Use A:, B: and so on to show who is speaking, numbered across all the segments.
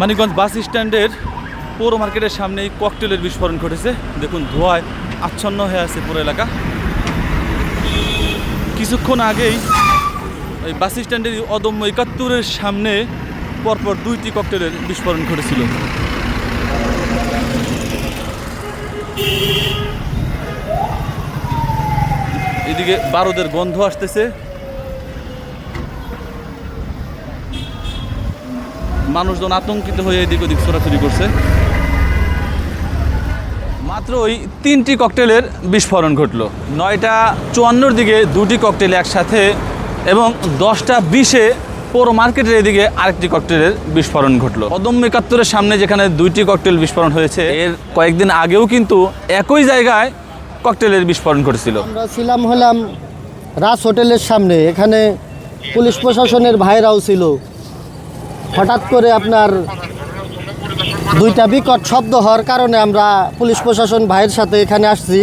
A: মানিকগঞ্জ বাস স্ট্যান্ডের পৌর মার্কেটের সামনেই ককটেলের বিস্ফোরণ ঘটেছে। দেখুন, ধোঁয়ায় আচ্ছন্ন হয়ে আছে পুরো এলাকা। কিছুক্ষণ আগেই এই বাস স্ট্যান্ডের অদম্য একাত্তরের সামনে পরপর দুইটি ককটেলের বিস্ফোরণ ঘটেছিল। এদিকে বারুদের গন্ধ আসতেছে। মানুষজন আতঙ্কিত হয়ে এদিক ওদিক ছোটাছুটি করছে। মাত্র ওই তিনটি ককটেলের বিস্ফোরণ ঘটলো। নয়টা চুয়ান্নর দিকে দুটি ককটেল একসাথে এবং দশটা বিশে পৌর মার্কেটের এদিকে আরেকটি ককটেলের বিস্ফোরণ ঘটলো। অদম্য একাত্তরের সামনে যেখানে দুইটি ককটেল বিস্ফোরণ হয়েছে, এর কয়েকদিন আগেও কিন্তু একই জায়গায় ককটেলের বিস্ফোরণ ঘটেছিল।
B: আমরা ছিলাম হলাম রাজ হোটেলের সামনে, এখানে পুলিশ প্রশাসনের ভাইরাও ছিল। হঠাৎ করে আপনার দুইটা বিকট শব্দ হওয়ার কারণে আমরা পুলিশ প্রশাসন ভাইয়ের সাথে এখানে আসছি।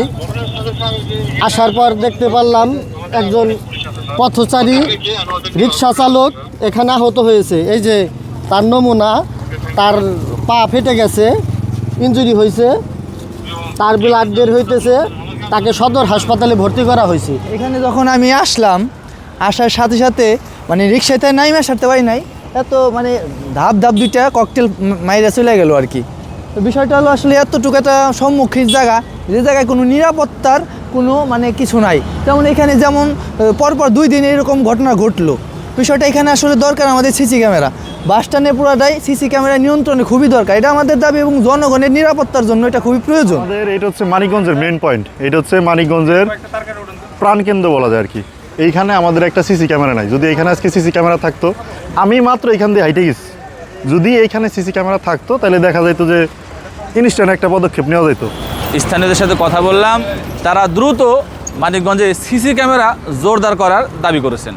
B: আসার পর দেখতে পারলাম একজন পথচারী রিক্সা চালক এখানে আহত হয়েছে। এই যে তার নমুনা, তার পা ফেটে গেছে ইঞ্জুরি হয়েছে, তার ব্লাড বের হইতেছে, তাকে সদর হাসপাতালে ভর্তি করা হয়েছে।
C: এখানে যখন আমি আসলাম, আসার সাথে সাথে মানে রিক্সাতে নাই সারতে পারি নাই এত মানে ধাপ ধাপ দুইটা ককটেল মাইরা চলে গেল আর কি। তো বিষয়টা হলো আসলে এতটুকু একটা সম্মুখীন জায়গা, যে জায়গায় কোনো নিরাপত্তার কোনো মানে কিছু নাই। যেমন এখানে যেমন পরপর দুই দিন এরকম ঘটনা ঘটলো। বিষয়টা এখানে আসলে দরকার আমাদের সিসি ক্যামেরা। বাস স্ট্যান্ডে পুরোটাই সিসি ক্যামেরা নিয়ন্ত্রণে খুবই দরকার। এটা আমাদের দাবি এবং জনগণের নিরাপত্তার জন্য এটা খুবই প্রয়োজন।
D: আমাদের এটা হচ্ছে মানিকগঞ্জের মেন পয়েন্ট এটা হচ্ছে মানিকগঞ্জের প্রাণকেন্দ্র বলা যায় আর কি। এইখানে আমাদের একটা সিসি ক্যামেরা নাই। যদি এখানে আজকে সিসি ক্যামেরা থাকতো, আমি মাত্র এখান দিয়ে হাইটে গেছি। যদি এইখানে সিসি ক্যামেরা থাকতো, তাহলে দেখা যেত যে ইনস্ট্যান্ট একটা পদক্ষেপ নেওয়া যেত
A: স্থানীয়দের সাথে কথা বললাম, তারা দ্রুত মানিকগঞ্জে সিসি ক্যামেরা জোরদার করার দাবি করেছেন।